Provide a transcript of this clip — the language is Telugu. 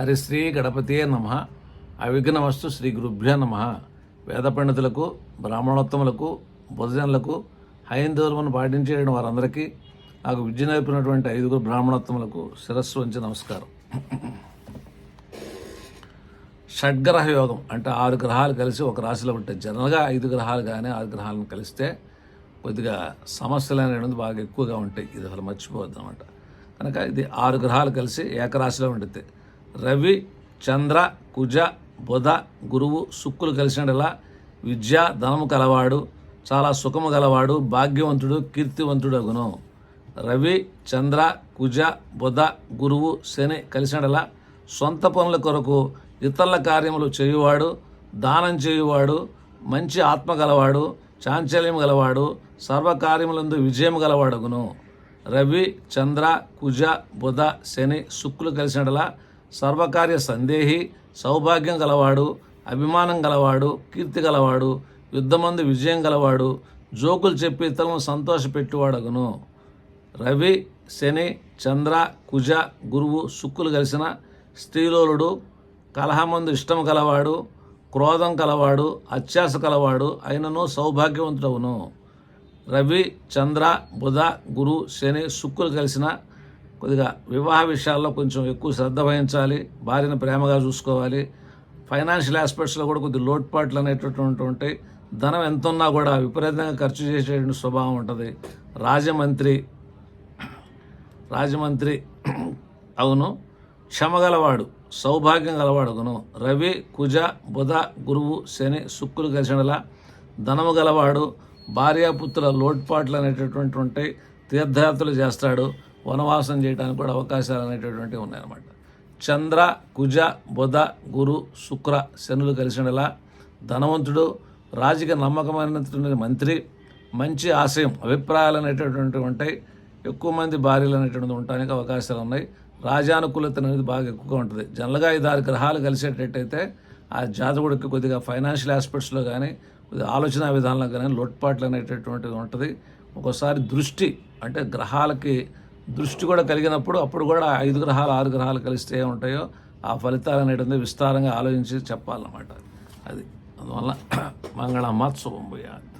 హరిశ్రీ గణపతియే నమ. అవిఘ్నవస్తు శ్రీ గురుభ్య నమ. వేద పండితులకు బ్రాహ్మణోత్తములకు బుధజనులకు హైందవులను పాటించేయడం వారందరికీ నాకు విద్య నేర్పినటువంటి ఐదుగురు బ్రాహ్మణోత్తములకు శిరస్సు వంచి నమస్కారం. షడ్గ్రహ యోగం అంటే ఆరు గ్రహాలు కలిసి ఒక రాశిలో ఉంటాయి జనరల్గా ఐదు గ్రహాలు కానీ ఆరు గ్రహాలను కలిస్తే కొద్దిగా సమస్యలు అనేవి బాగా ఎక్కువగా ఉంటాయి. ఇది అసలు మర్చిపోవద్దు అనమాట కనుక ఇది ఆరు గ్రహాలు కలిసి ఏకరాశిలో ఉంటుంది రవి చంద్ర కుజ బుధ గురువు శుక్రులు కలిసినలా విద్య ధనము కలవాడు చాలా సుఖము గలవాడు భాగ్యవంతుడు కీర్తివంతుడు అగును. రవి చంద్ర కుజ బుధ గురువు శని కలిసినలా సొంత పనుల కొరకు ఇతరుల కార్యములు చేయువాడు దానం చేయువాడు మంచి ఆత్మ గలవాడు చాంచల్యం గలవాడు సర్వకార్యములందు విజయం గలవాడుగును. రవి చంద్ర కుజ బుధ శని శుక్లు కలిసినలా సర్వకార్య సందేహి సౌభాగ్యం గలవాడు అభిమానం గలవాడు కీర్తి గలవాడు యుద్ధమందు విజయం గలవాడు జోకులు చెప్పి ఇతరులను సంతోషపెట్టువాడగును రవి శని చంద్ర కుజ గురువు శుక్కులు కలిసిన స్త్రీలోలుడు కలహమందు ఇష్టం గలవాడు క్రోధం కలవాడు అత్యాస కలవాడు అయినను సౌభాగ్యవంతుడవును రవి చంద్ర బుధ గురు శని శుక్రులు కలిసిన కొద్దిగా వివాహ విషయాల్లో కొంచెం ఎక్కువ శ్రద్ధ వహించాలి భార్యను ప్రేమగా చూసుకోవాలి. ఫైనాన్షియల్ ఆస్పెక్ట్స్లో కూడా కొద్ది లోటుపాట్లు అనేటటువంటి ఉంటాయి ధనం ఎంత ఉన్నా కూడా విపరీతంగా ఖర్చు చేసేటువంటి స్వభావం ఉంటుంది. రాజమంత్రి రాజమంత్రి అవును క్షమగలవాడు సౌభాగ్యం గలవాడుగును రవి కుజ బుధ గురువు శని శుక్రులు కలిసినలా ధనము గలవాడు భార్యాపుత్రుల లోటుపాట్లు అనేటటువంటి ఉంటాయి తీర్థయాత్రలు చేస్తాడు. వనవాసం చేయడానికి కూడా అవకాశాలు అనేటటువంటివి ఉన్నాయన్నమాట. చంద్ర కుజ బుధ గురు శుక్ర శనులు కలిసినలా ధనవంతుడు రాజకీయ నమ్మకమైనటువంటి మంత్రి మంచి ఆశయం అభిప్రాయాలు అనేటటువంటివి ఉంటాయి. ఎక్కువ మంది భార్యలు అనేటువంటిది ఉండడానికి అవకాశాలు ఉన్నాయి. రాజానుకూలత అనేది బాగా ఎక్కువగా ఉంటుంది. జనరల్గా ఐదు ఆరు గ్రహాలు కలిసేటట్టయితే ఆ జాతకుడికి కొద్దిగా ఫైనాన్షియల్ ఆస్పెక్ట్స్లో కానీ కొద్దిగా ఆలోచన విధానంలో కానీ లోటుపాట్లు అనేటటువంటిది ఉంటుంది. ఒక్కోసారి దృష్టి అంటే గ్రహాలకి దృష్టి కూడా కలిగినప్పుడు అప్పుడు కూడా ఐదు గ్రహాలు ఆరు గ్రహాలు కలిస్తే ఏ ఉంటాయో ఆ ఫలితాలు అనేటువంటి విస్తారంగా ఆలోచించి చెప్పాలన్నమాట. అది. అందువల్ల మంగళ మహోత్సవం పోయాలి